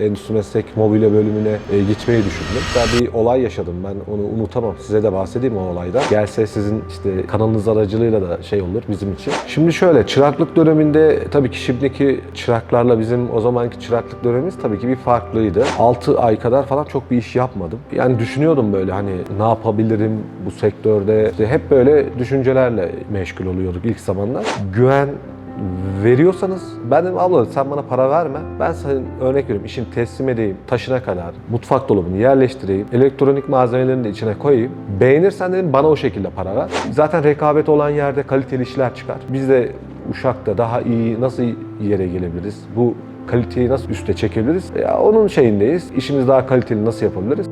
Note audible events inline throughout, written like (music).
endüstri meslek mobilya bölümüne e, gitmeyi düşündüm. Daha bir olay yaşadım ben onu unutamam. Size de bahsedeyim o olaydan. Gelse sizin işte kanalınız aracılığıyla da şey olur bizim için. Şimdi şöyle çıraklık döneminde tabii ki şimdiki çıraklarla bizim o zamanki çıraklık dönemimiz tabii ki bir farklıydı. 6 ay kadar falan çok bir iş yapmadım. Yani düşünüyordum böyle hani ne yapabilirim bu sektörde. İşte hep böyle düşüncelerle meşgul oluyorduk ilk zamanlar. Güven veriyorsanız ben dedim abla sen bana para verme. Ben senin örnek veriyorum işini teslim edeyim taşına kadar mutfak dolabını yerleştireyim. Elektronik malzemelerini de içine koyayım. Beğenirsen dedim bana o şekilde para ver. Zaten rekabet olan yerde kaliteli işler çıkar. Biz de Uşak'ta daha iyi nasıl yere gelebiliriz? Bu kaliteyi nasıl üste çekebiliriz? Ya onun şeyindeyiz. İşimizi daha kaliteli nasıl yapabiliriz?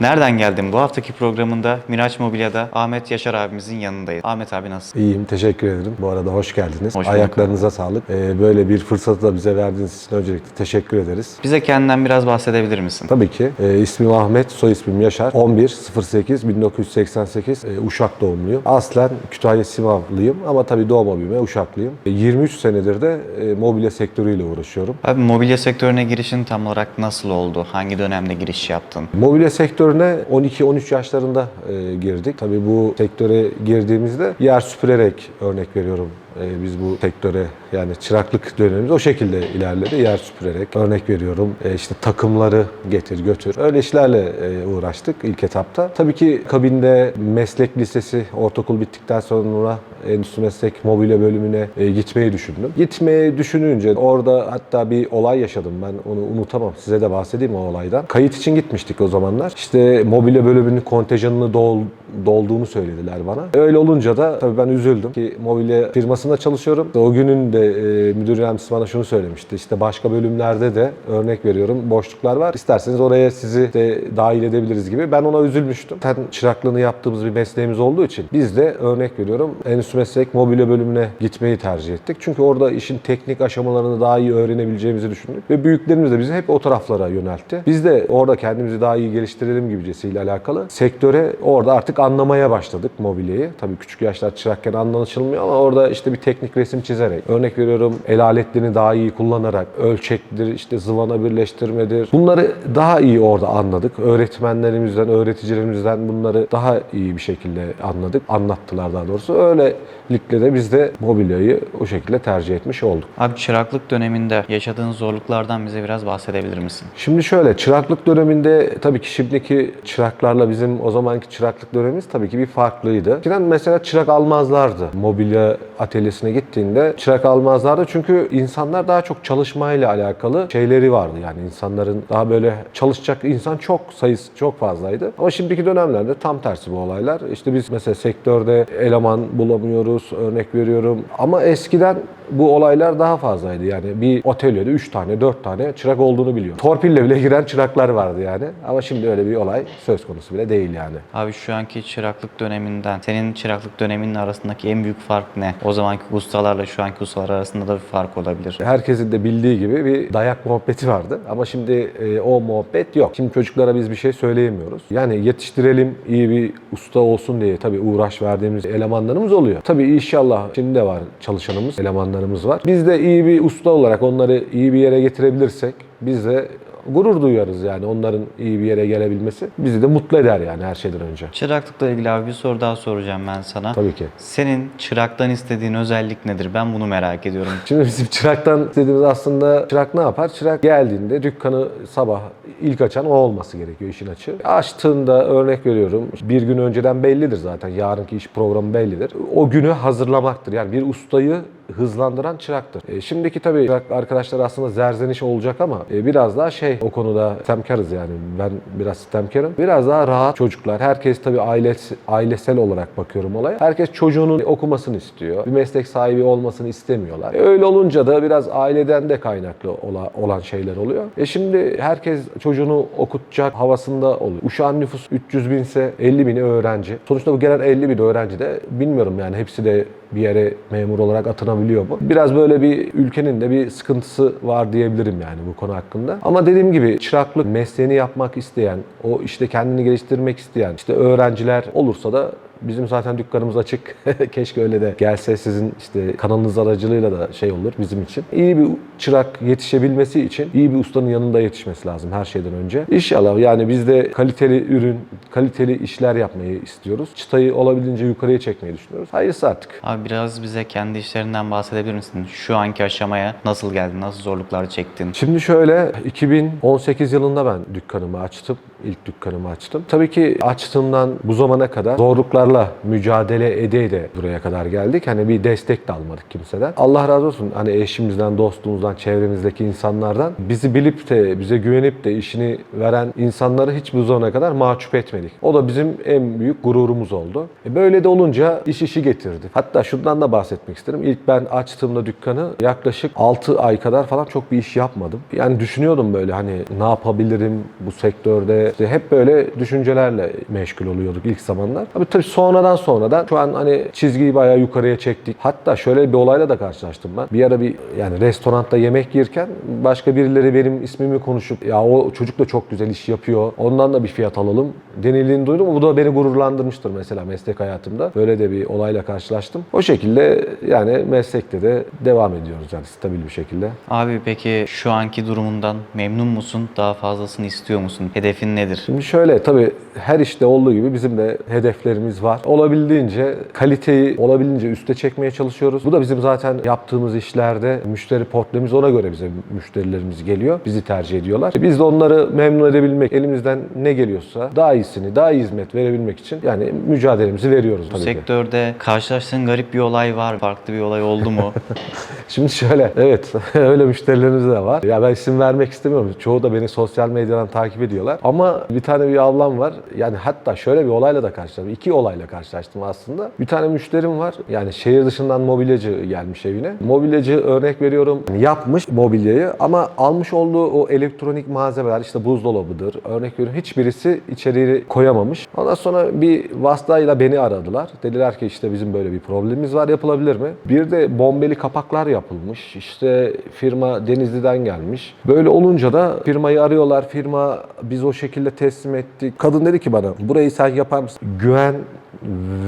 Nereden geldin? Bu haftaki programında Miraç Mobilya'da Ahmet Yaşar abimizin yanındayız. Ahmet abi nasılsın? İyiyim, teşekkür ederim. Bu arada hoş geldiniz. Hoş bulduk. Ayaklarınıza sağlık. Ee, böyle bir fırsatı da bize verdiğiniz için öncelikle teşekkür ederiz. Bize kendinden biraz bahsedebilir misin? Tabii ki. E, ismim Ahmet, soy ismim Yaşar. 11 08 1988 e, Uşak doğumluyum. Aslen Kütahya Simavlıyım ama tabii doğma büyüme Uşaklıyım. E, 23 senedir de e, mobilya sektörüyle uğraşıyorum. Abi mobilya sektörüne girişin tam olarak nasıl oldu? Hangi dönemde giriş yaptın? Mobilya sektörüne 12-13 yaşlarında e, girdik. Tabii bu sektöre girdiğimizde yer süpürerek örnek veriyorum. E, biz bu sektöre yani çıraklık dönemimiz o şekilde ilerledi. Yer süpürerek örnek veriyorum. E, işte takımları getir götür. Öyle işlerle e, uğraştık ilk etapta. Tabii ki kabinde meslek lisesi ortaokul bittikten sonra endüstri meslek mobilya bölümüne e, gitmeyi düşündüm. Gitmeyi düşününce orada hatta bir olay yaşadım ben onu unutamam. Size de bahsedeyim o olaydan. Kayıt için gitmiştik o zamanlar. İşte mobilya bölümünün kontenjanını dol, dolduğunu söylediler bana. Öyle olunca da tabii ben üzüldüm ki mobilya firmasında çalışıyorum. O günün de e, müdür yardımcısı bana şunu söylemişti. İşte başka bölümlerde de örnek veriyorum boşluklar var. İsterseniz oraya sizi de dahil edebiliriz gibi. Ben ona üzülmüştüm. Zaten çıraklığını yaptığımız bir mesleğimiz olduğu için biz de örnek veriyorum endüstri meslek mobilya bölümüne gitmeyi tercih ettik. Çünkü orada işin teknik aşamalarını daha iyi öğrenebileceğimizi düşündük. Ve büyüklerimiz de bizi hep o taraflara yöneltti. Biz de orada kendimizi daha iyi geliştirelim gibicesiyle alakalı sektöre orada artık anlamaya başladık mobilyayı. Tabii küçük yaşlar çırakken anlaşılmıyor ama orada işte bir teknik resim çizerek, örnek veriyorum el aletlerini daha iyi kullanarak, ölçektir, işte zıvana birleştirmedir. Bunları daha iyi orada anladık. Öğretmenlerimizden, öğreticilerimizden bunları daha iyi bir şekilde anladık. Anlattılar daha doğrusu. Öylelikle de biz de mobilyayı o şekilde tercih etmiş olduk. Abi çıraklık döneminde yaşadığın zorluklardan bize biraz bahsedebilir misin? Şimdi şöyle çıraklık döneminde tabii ki şimdiki çıraklarla bizim o zamanki çıraklık dönemimiz tabii ki bir farklıydı. Eskiden mesela çırak almazlardı. Mobilya atölyesine gittiğinde çırak almazlardı çünkü insanlar daha çok çalışmayla alakalı şeyleri vardı. Yani insanların daha böyle çalışacak insan çok sayısı çok fazlaydı. Ama şimdiki dönemlerde tam tersi bu olaylar. İşte biz mesela sektörde eleman bulamıyoruz örnek veriyorum. Ama eskiden bu olaylar daha fazlaydı. Yani bir atölyede 3 tane 4 tane çırak olduğunu biliyor. Torpille bile giren çıraklar vardı yani. Ama şimdi öyle bir olay söz konusu bile değil yani. Abi şu anki çıraklık döneminden, senin çıraklık döneminin arasındaki en büyük fark ne? O zamanki ustalarla şu anki ustalar arasında da bir fark olabilir. Herkesin de bildiği gibi bir dayak muhabbeti vardı. Ama şimdi e, o muhabbet yok. Şimdi çocuklara biz bir şey söyleyemiyoruz. Yani yetiştirelim iyi bir usta olsun diye tabii uğraş verdiğimiz elemanlarımız oluyor. Tabii inşallah şimdi de var çalışanımız, elemanlarımız var. Biz de iyi bir usta olarak onları iyi bir yere getirebilirsek biz de gurur duyarız yani onların iyi bir yere gelebilmesi. Bizi de mutlu eder yani her şeyden önce. Çıraklıkla ilgili abi bir soru daha soracağım ben sana. Tabii ki. Senin çıraktan istediğin özellik nedir? Ben bunu merak ediyorum. Şimdi bizim çıraktan dediğimiz aslında çırak ne yapar? Çırak geldiğinde dükkanı sabah ilk açan o olması gerekiyor işin açığı. Açtığında örnek veriyorum bir gün önceden bellidir zaten yarınki iş programı bellidir. O günü hazırlamaktır. Yani bir ustayı hızlandıran çıraktır. E, şimdiki tabii çırak arkadaşlar aslında zerzeniş olacak ama e, biraz daha şey o konuda sistemkarız yani. Ben biraz sistemkarım. Biraz daha rahat çocuklar. Herkes tabii ailes, ailesel olarak bakıyorum olaya. Herkes çocuğunun okumasını istiyor. Bir meslek sahibi olmasını istemiyorlar. E, öyle olunca da biraz aileden de kaynaklı ola- olan şeyler oluyor. E şimdi herkes çocuğunu okutacak havasında oluyor. Uşağın nüfus 300 binse 50 bini öğrenci. Sonuçta bu gelen 50 bin öğrenci de bilmiyorum yani hepsi de bir yere memur olarak atanabiliyor mu? Biraz böyle bir ülkenin de bir sıkıntısı var diyebilirim yani bu konu hakkında. Ama dediğim gibi çıraklık mesleğini yapmak isteyen, o işte kendini geliştirmek isteyen işte öğrenciler olursa da Bizim zaten dükkanımız açık. (laughs) Keşke öyle de gelse sizin işte kanalınız aracılığıyla da şey olur bizim için. İyi bir çırak yetişebilmesi için iyi bir ustanın yanında yetişmesi lazım her şeyden önce. İnşallah yani biz de kaliteli ürün, kaliteli işler yapmayı istiyoruz. Çıtayı olabildiğince yukarıya çekmeyi düşünüyoruz. Hayırlısı artık. Abi biraz bize kendi işlerinden bahsedebilir misin? Şu anki aşamaya nasıl geldin? Nasıl zorluklar çektin? Şimdi şöyle 2018 yılında ben dükkanımı açtım. İlk dükkanımı açtım. Tabii ki açtığımdan bu zamana kadar zorluklarla mücadele ede de buraya kadar geldik. Hani bir destek de almadık kimseden. Allah razı olsun hani eşimizden, dostumuzdan, çevremizdeki insanlardan bizi bilip de bize güvenip de işini veren insanları hiç bu zamana kadar mahcup etmedik. O da bizim en büyük gururumuz oldu. E böyle de olunca iş işi getirdi. Hatta şundan da bahsetmek isterim. İlk ben açtığımda dükkanı yaklaşık 6 ay kadar falan çok bir iş yapmadım. Yani düşünüyordum böyle hani ne yapabilirim bu sektörde. İşte hep böyle düşüncelerle meşgul oluyorduk ilk zamanlar. Tabii tabii sonradan sonradan şu an hani çizgiyi bayağı yukarıya çektik. Hatta şöyle bir olayla da karşılaştım ben. Bir ara bir yani restoranda yemek yerken başka birileri benim ismimi konuşup ya o çocuk da çok güzel iş yapıyor. Ondan da bir fiyat alalım denildiğini duydum. Bu da beni gururlandırmıştır mesela meslek hayatımda. Böyle de bir olayla karşılaştım. O şekilde yani meslekte de devam ediyoruz yani stabil bir şekilde. Abi peki şu anki durumundan memnun musun? Daha fazlasını istiyor musun? Hedefin nedir? Şimdi şöyle tabii her işte olduğu gibi bizim de hedeflerimiz var. Olabildiğince kaliteyi olabildiğince üste çekmeye çalışıyoruz. Bu da bizim zaten yaptığımız işlerde müşteri portföyümüz ona göre bize müşterilerimiz geliyor. Bizi tercih ediyorlar. Biz de onları memnun edebilmek, elimizden ne geliyorsa daha iyisini, daha iyi hizmet verebilmek için yani mücadelemizi veriyoruz Bu tabii ki. sektörde karşılaştığın garip bir olay var. Farklı bir olay oldu mu? (laughs) Şimdi şöyle, evet (laughs) öyle müşterilerimiz de var. Ya ben isim vermek istemiyorum. Çoğu da beni sosyal medyadan takip ediyorlar. Ama bir tane bir ablam var. Yani hatta şöyle bir olayla da karşılaştım. İki olayla karşılaştım aslında. Bir tane müşterim var. Yani şehir dışından mobilyacı gelmiş evine. Mobilyacı örnek veriyorum yapmış mobilyayı ama almış olduğu o elektronik malzemeler işte buzdolabıdır. Örnek veriyorum hiçbirisi içeriği koyamamış. Ondan sonra bir vasıtayla beni aradılar. Dediler ki işte bizim böyle bir problemimiz var yapılabilir mi? Bir de bombeli kapaklar yapılmış. İşte firma Denizli'den gelmiş. Böyle olunca da firmayı arıyorlar. Firma biz o şekilde teslim ettik. Kadın dedi ki bana burayı sen yapar mısın? Güven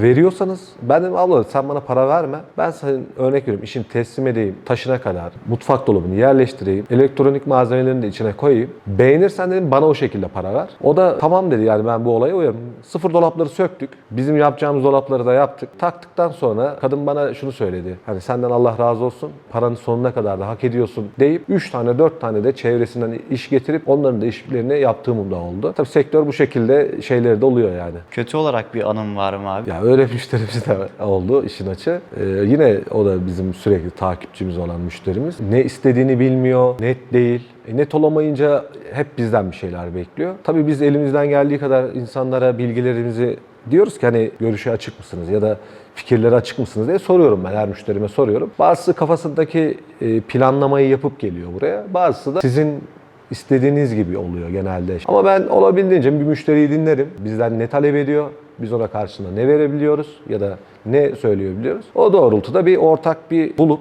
veriyorsanız ben dedim abla sen bana para verme. Ben senin örnek veriyorum işin teslim edeyim taşına kadar mutfak dolabını yerleştireyim. Elektronik malzemelerini de içine koyayım. Beğenirsen dedim bana o şekilde para ver. O da tamam dedi yani ben bu olaya uyarım. Sıfır dolapları söktük. Bizim yapacağımız dolapları da yaptık. Taktıktan sonra kadın bana şunu söyledi. Hani senden Allah razı olsun. Paranın sonuna kadar da hak ediyorsun deyip 3 tane 4 tane de çevresinden iş getirip onların da işlerini yaptığım da oldu. Tabii sektör bu şekilde şeyleri de oluyor yani. Kötü olarak bir anım var mı abi? Ya öyle müşterimiz de oldu işin açı. Ee, yine o da bizim sürekli takipçimiz olan müşterimiz. Ne istediğini bilmiyor, net değil. E, net olamayınca hep bizden bir şeyler bekliyor. Tabii biz elimizden geldiği kadar insanlara bilgilerimizi diyoruz ki hani görüşe açık mısınız ya da fikirlere açık mısınız diye soruyorum ben her müşterime soruyorum. Bazısı kafasındaki e, planlamayı yapıp geliyor buraya. Bazısı da sizin istediğiniz gibi oluyor genelde. Ama ben olabildiğince bir müşteriyi dinlerim. Bizden ne talep ediyor? Biz ona karşılığında ne verebiliyoruz ya da ne söyleyebiliyoruz? O doğrultuda bir ortak bir bulup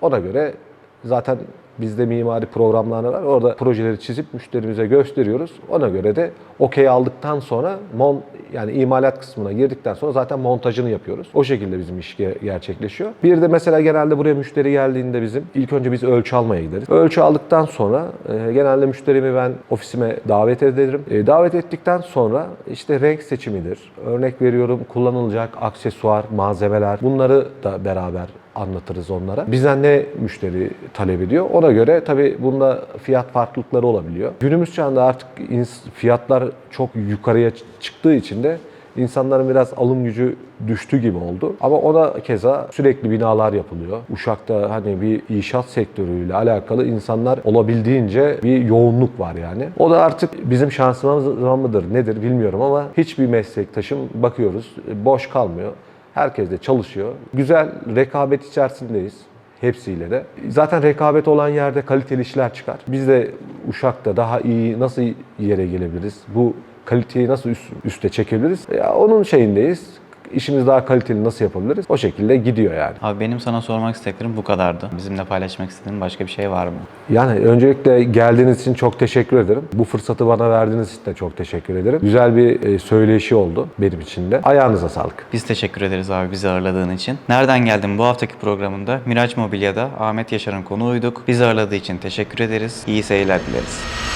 ona göre zaten bizde mimari programlar var. Orada projeleri çizip müşterimize gösteriyoruz. Ona göre de okey aldıktan sonra mon yani imalat kısmına girdikten sonra zaten montajını yapıyoruz. O şekilde bizim iş ge- gerçekleşiyor. Bir de mesela genelde buraya müşteri geldiğinde bizim ilk önce biz ölçü almaya gideriz. Ölçü aldıktan sonra e, genelde müşterimi ben ofisime davet ederim. E, davet ettikten sonra işte renk seçimidir. Örnek veriyorum kullanılacak aksesuar, malzemeler bunları da beraber anlatırız onlara. Bizden ne müşteri talep ediyor? Ona göre tabii bunda fiyat farklılıkları olabiliyor. Günümüz çağında artık fiyatlar çok yukarıya çıktığı için de insanların biraz alım gücü düştü gibi oldu. Ama ona keza sürekli binalar yapılıyor. Uşak'ta hani bir inşaat sektörüyle alakalı insanlar olabildiğince bir yoğunluk var yani. O da artık bizim şansımız mıdır nedir bilmiyorum ama hiçbir meslektaşım bakıyoruz boş kalmıyor. Herkes de çalışıyor. Güzel rekabet içerisindeyiz hepsiyle de. Zaten rekabet olan yerde kaliteli işler çıkar. Biz de Uşak'ta daha iyi nasıl yere gelebiliriz? Bu kaliteyi nasıl üst, üste çekebiliriz? Ya onun şeyindeyiz. İşimizi daha kaliteli nasıl yapabiliriz? O şekilde gidiyor yani. Abi benim sana sormak istediklerim bu kadardı. Bizimle paylaşmak istediğin başka bir şey var mı? Yani öncelikle geldiğiniz için çok teşekkür ederim. Bu fırsatı bana verdiğiniz için de çok teşekkür ederim. Güzel bir e, söyleşi oldu benim için de. Ayağınıza sağlık. Biz teşekkür ederiz abi bizi ağırladığın için. Nereden geldin bu haftaki programında Miraç Mobilya'da Ahmet Yaşar'ın konuğuyduk. Bizi ağırladığı için teşekkür ederiz. İyi seyirler dileriz.